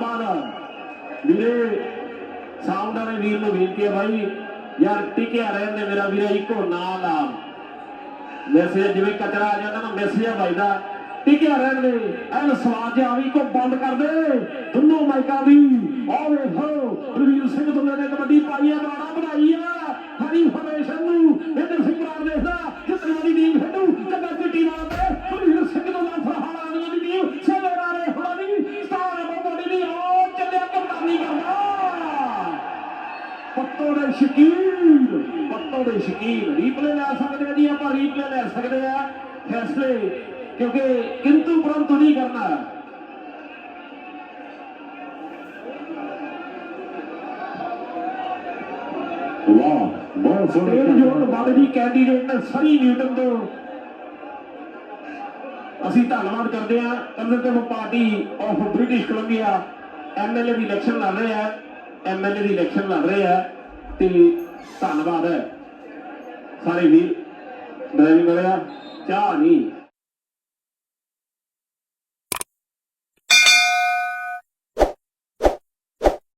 ਧੰਨਵਾਦ। ਵੀਰੇ ਸਾਊਂਡ ਵਾਲੇ ਵੀਰ ਨੂੰ ਬੇਨਤੀ ਹੈ ਭਾਈ ਯਾਰ ਟਿਕਿਆ ਰਹਿਣ ਦੇ ਮੇਰਾ ਵੀਰੇ, ਇੱਕੋ ਨਾਂ ਲਾ ਮੈਸੇਜ ਜਿਵੇਂ ਕਚਰਾ ਆ ਜਾਂਦਾ ਨਾ, ਮੈਸੇਜ ਆ ਭਾਈ ਦਾ। ਟਿਕਿਆ ਰਹਿਣ ਦੇ, ਐਨ ਸਵਾਦ ਜਿਹਾ ਵੀ ਕੋ ਬੰਦ ਕਰ ਦੇ। ਦੋਨੋਂ ਮਾਈਕਾਂ ਦੀ ਆ ਵੇਖੋ ਰਵੀਰ ਸਿੰਘ ਦੁੱਲੇ ਨੇ ਕਬੱਡੀ ਪਾਈ ਹੈ ਬਾੜਾ ਬਣਾਈ ਦੇ ਸ਼ਕੀਨ ਪੱਤੋ ਦੇ ਸ਼ਕੀਨ। ਰੀਪਲੇ ਲੈ ਸਕਦੇ ਆ ਜੀ ਆਪਾਂ ਰੀਪਲੇ ਲੈ ਸਕਦੇ ਆ। ਫੈਸਲੇ ਕਿਉਂਕਿ ਕਿੰਤੂ ਪਰੰਤੂ ਨਹੀਂ ਕਰਨਾ। ਵਾਹ ਬਹੁਤ ਸੋਹਣਾ ਜੋਨ ਵੱਲ ਦੀ ਕੈਂਡੀਡੇਟ ਨੇ ਸਰੀ ਨਿਊਟਨ ਤੋਂ। ਅਸੀਂ ਧੰਨਵਾਦ ਕਰਦੇ ਹਾਂ Conservative party of British Columbia MLA the election ਲੜ ਰਹੇ ਆ। ਐਮਐਲਏ ਦੀ ਇਲੈਕਸ਼ਨ ਲੜ ਰਹੇ ਆ। ਤੇ ਧੰਨਵਾਦ ਹੈ। ਸਾਰੇ ਵੀਰ ਡਰਾਈਵਿੰਗ ਵਾਲਿਆ ਚਾਹ ਨਹੀਂ।